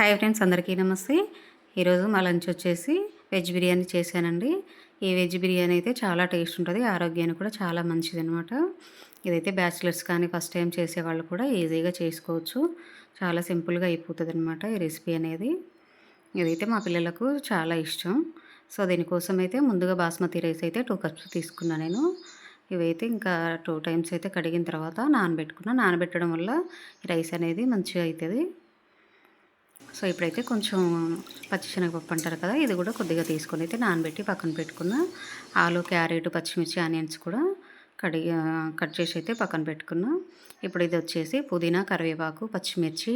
Hi friends అందరికీ నమస్తే. ఈరోజు మా లంచ్ వచ్చేసి వెజ్ బిర్యానీ చేశానండి. ఈ వెజ్ బిర్యానీ అయితే చాలా టేస్ట్ ఉంటుంది ఆరోగ్యానికి కూడా చాలా మంచిది అనమాట ఇదైతే బ్యాచిలర్స్ కానీ ఫస్ట్ టైం చేసే వాళ్ళు కూడా ఈజీగా చేసుకోవచ్చు. చాలా సింపుల్గా అయిపోతుంది అనమాట ఈ రెసిపీ అనేది. ఇదైతే మా పిల్లలకు చాలా ఇష్టం. సో దీనికోసం అయితే ముందుగా బాస్మతి రైస్ అయితే టూ కప్స్ తీసుకున్నాను నేను. ఇవైతే ఇంకా టూ టైమ్స్ అయితే కడిగిన తర్వాత నానబెట్టుకున్నా. నానబెట్టడం వల్ల రైస్ అనేది మంచిగా అవుతుంది సో ఇప్పుడైతే కొంచెం పచ్చిశనగపప్పు అంటారు కదా ఇది కూడా కొద్దిగా తీసుకొని అయితే నానబెట్టి పక్కన పెట్టుకున్న. ఆలు క్యారెట్ పచ్చిమిర్చి ఆనియన్స్ కూడా కడిగి కట్ చేసి అయితే పక్కన పెట్టుకున్నా. ఇప్పుడు ఇది వచ్చేసి పుదీనా కరివేపాకు పచ్చిమిర్చి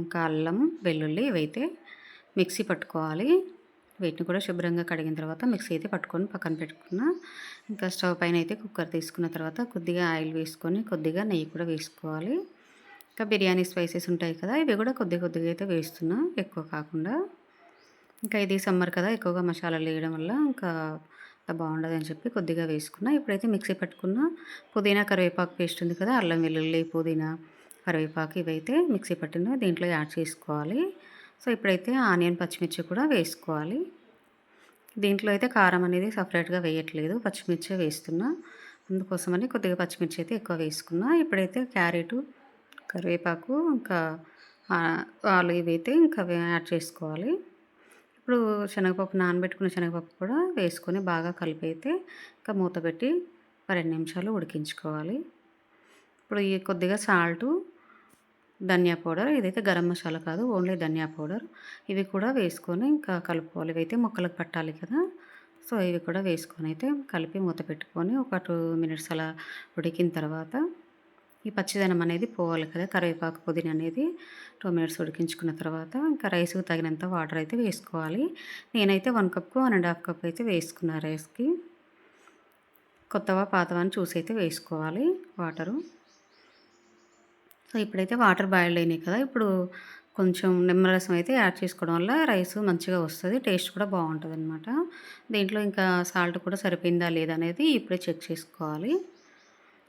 ఇంకా అల్లం వెల్లుల్లి ఇవైతే మిక్సీ పట్టుకోవాలి. వీటిని కూడా శుభ్రంగా కడిగిన తర్వాత మిక్సీ అయితే పట్టుకొని పక్కన పెట్టుకున్నా. ఇంకా స్టవ్ పైన అయితే కుక్కర్ తీసుకున్న తర్వాత కొద్దిగా ఆయిల్ వేసుకొని కొద్దిగా నెయ్యి కూడా వేసుకోవాలి. ఇంకా బిర్యానీ స్పైసెస్ ఉంటాయి కదా ఇవి కూడా కొద్ది కొద్దిగా అయితే వేస్తున్నా ఎక్కువ కాకుండా. ఇంకా ఇది సమ్మర్ కదా ఎక్కువగా మసాలాలు వేయడం వల్ల ఇంకా బాగుండదు అని చెప్పి కొద్దిగా వేసుకున్నా. ఇప్పుడైతే మిక్సీ పట్టుకున్న పుదీనా కరివేపాకు పేస్ట్ ఉంది కదా అల్లం వెల్లుల్లి పుదీనా కరివేపాకు ఇవైతే మిక్సీ పట్టిన దీంట్లో యాడ్ చేసుకోవాలి. సో ఇప్పుడైతే ఆనియన్ పచ్చిమిర్చి కూడా వేసుకోవాలి. దీంట్లో అయితే కారం అనేది సపరేట్గా వేయట్లేదు పచ్చిమిర్చి వేస్తున్నా. అందుకోసమని కొద్దిగా పచ్చిమిర్చి అయితే ఎక్కువ వేసుకున్నా. ఇప్పుడైతే క్యారెట్ కరివేపాకు ఇంకా ఆలు ఇవైతే ఇంకా యాడ్ చేసుకోవాలి. ఇప్పుడు శనగపప్పు నానబెట్టుకున్న శనగపప్పు కూడా వేసుకొని బాగా కలిపి అయితే ఇంకా మూత పెట్టి రెండు నిమిషాలు ఉడికించుకోవాలి. ఇప్పుడు ఈ కొద్దిగా సాల్టు ధనియా పౌడర్ ఇదైతే గరం మసాలా కాదు ఓన్లీ ధనియా పౌడర్ ఇవి కూడా వేసుకొని ఇంకా కలుపుకోవాలి. ఇవైతే మొక్కలకు పట్టాలి కదా సో ఇవి కూడా వేసుకొని అయితే కలిపి మూత పెట్టుకొని ఒక టూ మినిట్స్ అలా ఉడికిన తర్వాత ఈ పచ్చిదనం అనేది పోవాలి కదా. కరివేపాకు పుదీనా అనేది టొమాటోస్ ఉడికించుకున్న తర్వాత ఇంకా రైస్కి తగినంత వాటర్ అయితే వేసుకోవాలి. నేనైతే వన్ కప్కు వన్ అండ్ హాఫ్ కప్ అయితే వేసుకున్నా రైస్కి. కొత్తవా పాతవా అని చూసి అయితే వేసుకోవాలి వాటరు. సో ఇప్పుడైతే వాటర్ బాయిల్ అయినాయి కదా. ఇప్పుడు కొంచెం నిమ్మరసం అయితే యాడ్ చేసుకోవడం వల్ల రైస్ మంచిగా వస్తుంది టేస్ట్ కూడా బాగుంటుంది అనమాట దీంట్లో ఇంకా సాల్ట్ కూడా సరిపోయిందా లేదా అనేది ఇప్పుడే చెక్ చేసుకోవాలి.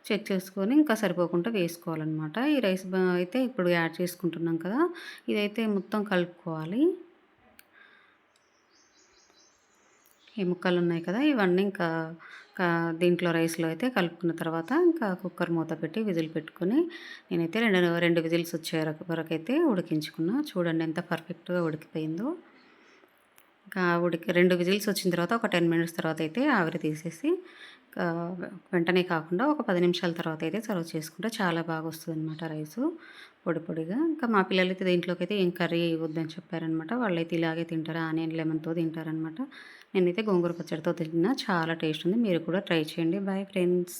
చెక్ చేసుకొని ఇంకా సరిపోకుండా వేసుకోవాలన్నమాట. ఈ రైస్ అయితే ఇప్పుడు యాడ్ చేసుకుంటున్నాం కదా ఇదైతే మొత్తం కలుపుకోవాలి. ఈ ముక్కలు ఉన్నాయి కదా ఇవన్నీ ఇంకా దీంట్లో రైస్లో అయితే కలుపుకున్న తర్వాత ఇంకా కుక్కర్ మూత పెట్టి విజిల్ పెట్టుకొని నేనైతే రెండు రెండు విజిల్స్ వచ్చే వరకు అయితే ఉడికించుకున్నా. చూడండి ఎంత పర్ఫెక్ట్గా ఉడికిపోయిందో. ఇంకా ఉడికి రెండు విజిల్స్ వచ్చిన తర్వాత ఒక టెన్ మినిట్స్ తర్వాత అయితే ఆవిరి తీసేసి వెంటనే కాకుండా ఒక పది నిమిషాల తర్వాత అయితే సర్వ్ చేసుకుంటే చాలా బాగా వస్తుంది అనమాట రైసు పొడి పొడిగా. ఇంకా మా పిల్లలు అయితే దీంట్లోకి అయితే ఏం కర్రీ వద్దని చెప్పారనమాట వాళ్ళైతే ఇలాగే తింటారు ఆనియన్ లెమన్తో తింటారనమాట నేనైతే గోంగూర పచ్చడితో తిన్నా చాలా టేస్ట్ ఉంది. మీరు కూడా ట్రై చేయండి. Bye friends.